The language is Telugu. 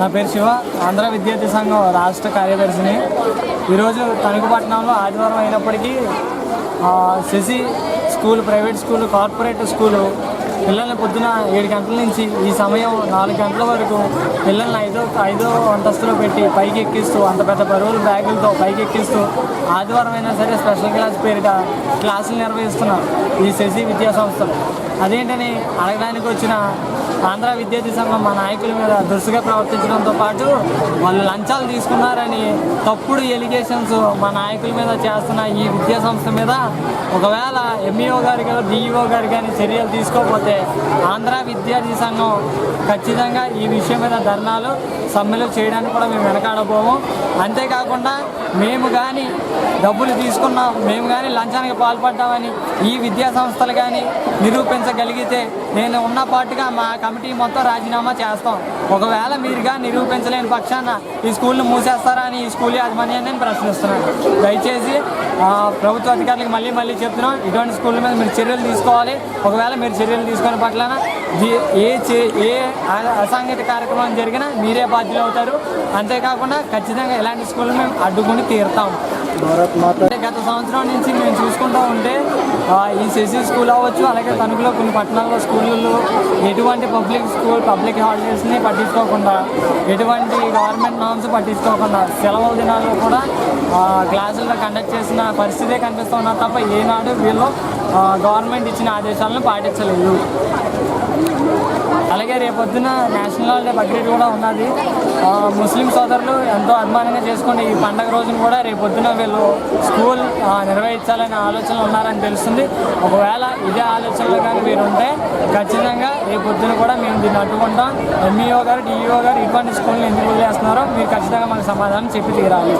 నా పేరు శివ. ఆంధ్ర విద్యార్థి సంఘం రాష్ట్ర కార్యదర్శిని. ఈరోజు తణుకుపట్నంలో ఆదివారం అయినప్పటికీ Sashi school private school corporate school పిల్లల్ని పొద్దున ఏడు గంటల నుంచి ఈ సమయం నాలుగు గంటల వరకు పిల్లల్ని ఐదో ఐదో అంతస్తులో పెట్టి పైకి ఎక్కిస్తూ అంత పెద్ద బరువులు బ్యాగులతో పైకి ఎక్కిస్తూ ఆదివారం అయినా సరే స్పెషల్ క్లాస్ పేరిట క్లాసులు నిర్వహిస్తున్నారు ఈ శశి విద్యా సంస్థలు. అదేంటని అడగడానికి వచ్చిన ఆంధ్ర విద్యార్థి సంఘం మా నాయకుల మీద దురుసుగా ప్రవర్తించడంతో పాటు వాళ్ళు లంచాలు తీసుకున్నారని తప్పుడు ఎలిగేషన్స్ మా నాయకుల మీద చేస్తున్న ఈ విద్యా సంస్థ మీద ఒకవేళ ఎంఈఓ గారు కానీ డిఈఓ గారు కానీ చర్యలు తీసుకోకపోతే ఆంధ్ర విద్యార్థి సంఘం ఖచ్చితంగా ఈ విషయం మీద ధర్నాలు సమ్మెలు చేయడానికి కూడా మేము వెనకాడబోము. అంతేకాకుండా మేము కానీ డబ్బులు తీసుకున్నాం మేము కానీ లంచానికి పాల్పడ్డామని ఈ విద్యా సంస్థలు కానీ నిరూపించగలిగితే నేను ఉన్న పాటుగా మా కమిటీ మొత్తం రాజీనామా చేస్తాం. ఒకవేళ మీరుగా నిరూపించలేని పక్షాన ఈ స్కూల్ని మూసేస్తారా అని ఈ స్కూల్ యాజమాన్యాన్ని నేను ప్రశ్నిస్తున్నాను. దయచేసి ప్రభుత్వ అధికారులకు మళ్ళీ మళ్ళీ చెప్తున్నాం ఇటువంటి స్కూళ్ళ మీద మీరు చర్యలు తీసుకోవాలి. ఒకవేళ మీరు చర్యలు తీసుకునే పట్లన ఏ చే- ఏ అసాంఘిక కార్యక్రమం జరిగినా మీరే బాధ్యులు అవుతారు అంతేకాకుండా ఖచ్చితంగా ఇలాంటి స్కూల్ మేము అడ్డుకుని తీరుతాం. అంటే గత సంవత్సరం నుంచి మేము చూసుకుంటూ ఉంటే ఈ సిసి స్కూల్ అవ్వచ్చు అలాగే తణుకులో కొన్ని పట్టణాల్లో స్కూళ్ళల్లో ఎటువంటి పబ్లిక్ స్కూల్ పబ్లిక్ హాలిడేస్ని పట్టించుకోకుండా ఎటువంటి గవర్నమెంట్ నామ్స్ పట్టించుకోకుండా సెలవు దినాల్లో కూడా క్లాసుల్లో కండక్ట్ చేసిన పరిస్థితే కనిపిస్తున్నారు తప్ప ఏనాడు వీళ్ళు గవర్నమెంట్ ఇచ్చిన ఆదేశాలను పాటించలేదు. అలాగే రేపొద్దున నేషనల్ హాలిడే బక్రీద్ కూడా ఉన్నది. ముస్లిం సోదరులు ఎంతో అభిమానంగా చేసుకునే ఈ పండగ రోజున కూడా రేపొద్దున వీళ్ళు స్కూల్ నిర్వహించాలనే ఆలోచనలు ఉన్నారని తెలుస్తుంది. ఒకవేళ ఇదే ఆలోచనలు కానీ మీరు ఉంటే ఖచ్చితంగా రేపొద్దున కూడా మేము దీన్ని అడ్డుకుంటాం. ఎంఈఓ గారు డిఈఓ గారు ఇటువంటి స్కూల్ని ఎందుకు వదిలేస్తున్నారో మీరు ఖచ్చితంగా మనకు సమాధానం చెప్పి తీరాలి.